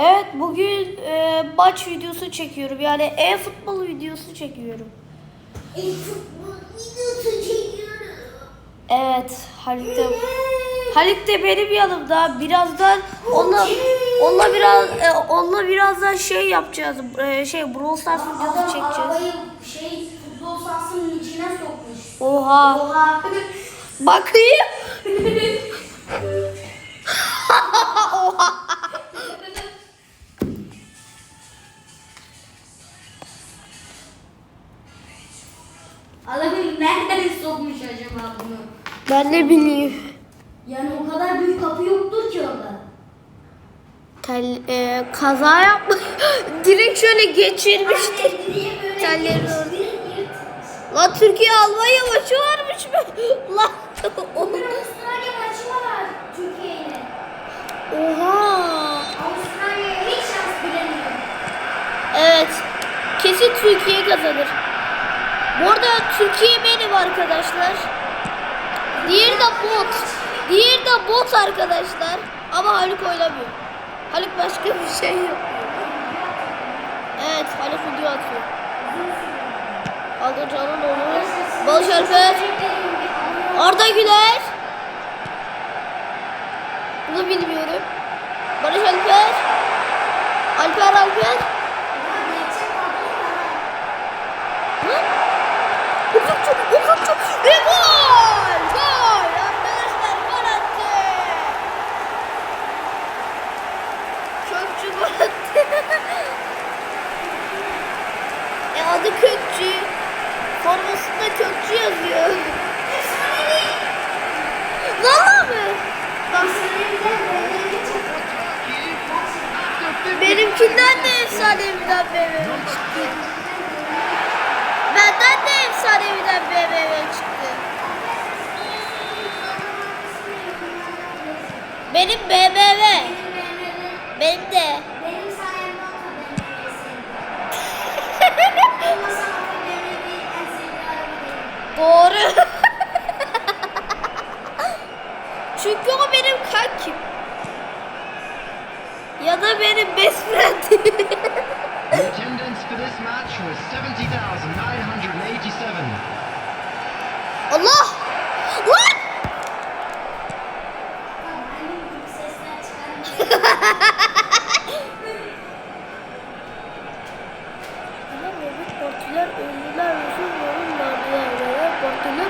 Evet bugün e, maç videosu çekiyorum. Yani e-futbol videosu çekiyorum. E-futbol videosu çekiyorum. Evet Halit de, Halit de benim yanımda. Birazdan onunla, onunla biraz e, onunla birazdan şey yapacağız. E, şey Brawl Stars videosu Adam çekeceğiz. arabayı şey futbol sahasının içine sokmuş. Oha. Oha. Bakayım. Ben ne bileyim. Yani o kadar büyük kapı yoktur ki orada. Tel, e, kaza yapmış. Direkt şöyle geçirmiştir. Telleri. Lan Türkiye Almanya maçı varmış mı? Bugün Avustralya maçı var Türkiye ile. Oha. Avustralya'ya hiç şans bilemiyorum. Evet. Kesin Türkiye kazanır. Bu arada Türkiye benim arkadaşlar. Diğeri de bot. Diğeri de bot arkadaşlar. Ama Haluk oynamıyor. Haluk başka bir şey yok. Evet Haluk video atıyor. Aldı canın onu. Barış Alper. Arda Güler. Bunu bilmiyorum. Barış Alper. Alper Alper. Benimkinden de efsaneviden BMW çıktı. Benden de efsaneviden BMW çıktı. Benim BMW. Benim de. Benim sayemde o kadar sevdim. Olmasa o benim en sevdiğim araba değil. Doğru. Çünkü o benim kankim. Da benim best friend. The attendance for this match was 70,987. Allah!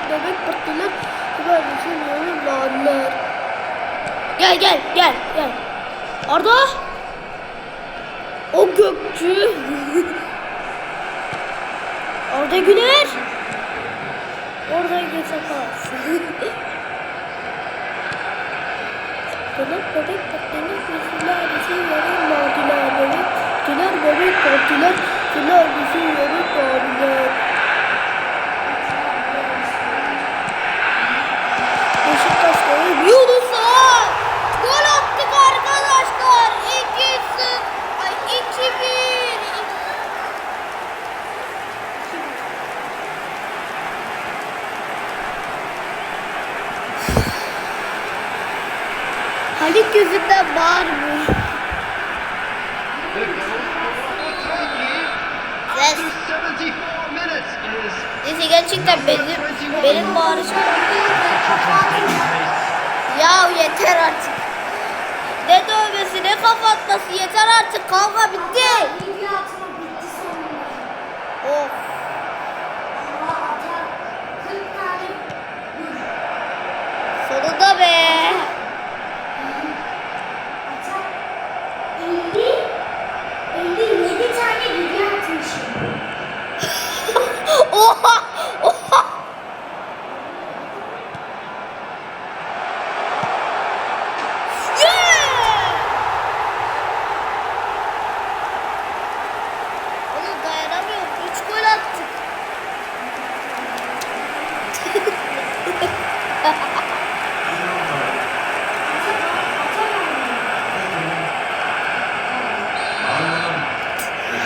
Bebek partiler bebek. Gel gel gel gel. Arda! O Gökçü. Arda Güler. Oradan geçe kalsın. Bebek bebek partiler, yüzüler, yüzün yarın verdiler. Bebek partiler, bebek partiler, yüzüler, yüzün yarın verdiler. Halit yüzünden bağırmıyor. Ses. after 74 minutes is Neyse gerçekten benim, benim bağırışım. Ya yeter artık. Ne dövmesi ne kapatması yeter artık kavga bitti.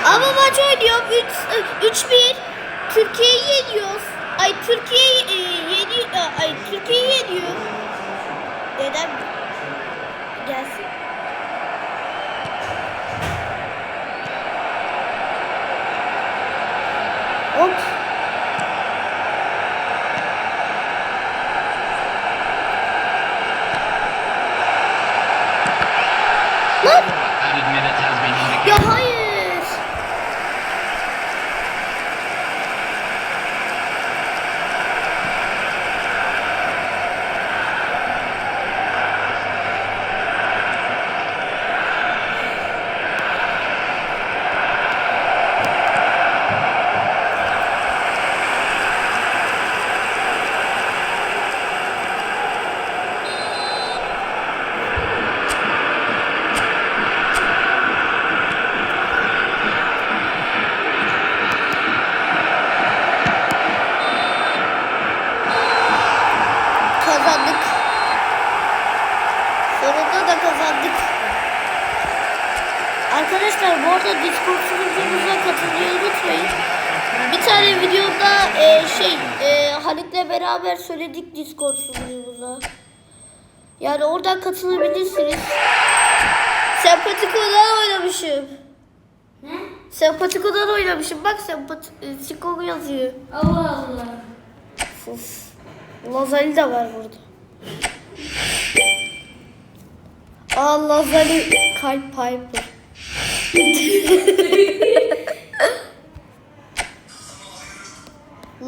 Ama maç oynuyorum. 3-1. E, Türkiye'yi yeniyoruz. Ay Türkiye e, yeni e, ay Türkiye'yi yeniyor. Neden gelsin? Hop. Lan! Ya hayır. Kazandık. Arkadaşlar bu arada Discord sunucumuza katılmayı unutmayın. Bir tane videoda e, şey e, Halit'le beraber söyledik Discord sunucumuza. Yani oradan katılabilirsiniz. Sempatiko'dan oynamışım. Ne? Sempatiko'dan oynamışım. Bak Sempatiko yazıyor. Allah Allah. Uf. Lazali de var burada. Aa Lazali kalp piper.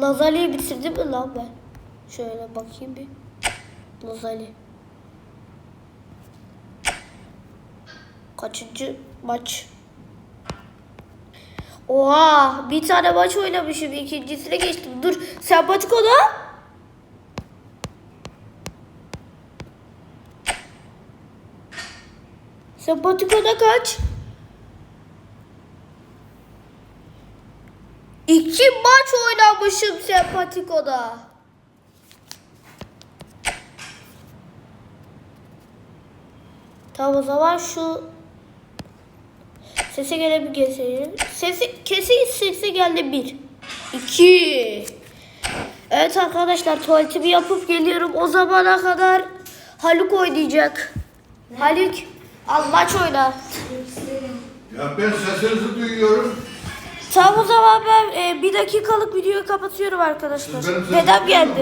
Lazali'yi bitirdim mi lan ben? Şöyle bakayım bir. Lazali. Kaçıncı maç? Oha bir tane maç oynamışım ikincisine geçtim. Dur Sempatiko'da. Sempatiko'da kaç? İki maç oynamışım Sempatiko'da. Tamam o zaman şu Sese gelen bir gösterelim. Sesi kesin sesi geldi bir. İki. Evet arkadaşlar tuvaletimi yapıp geliyorum. O zamana kadar Haluk oynayacak. Haluk al maç oyna. Ya ben sesinizi duyuyorum. Tamam o zaman ben e, bir dakikalık videoyu kapatıyorum arkadaşlar. Siz benim sesimi Dedem geldi.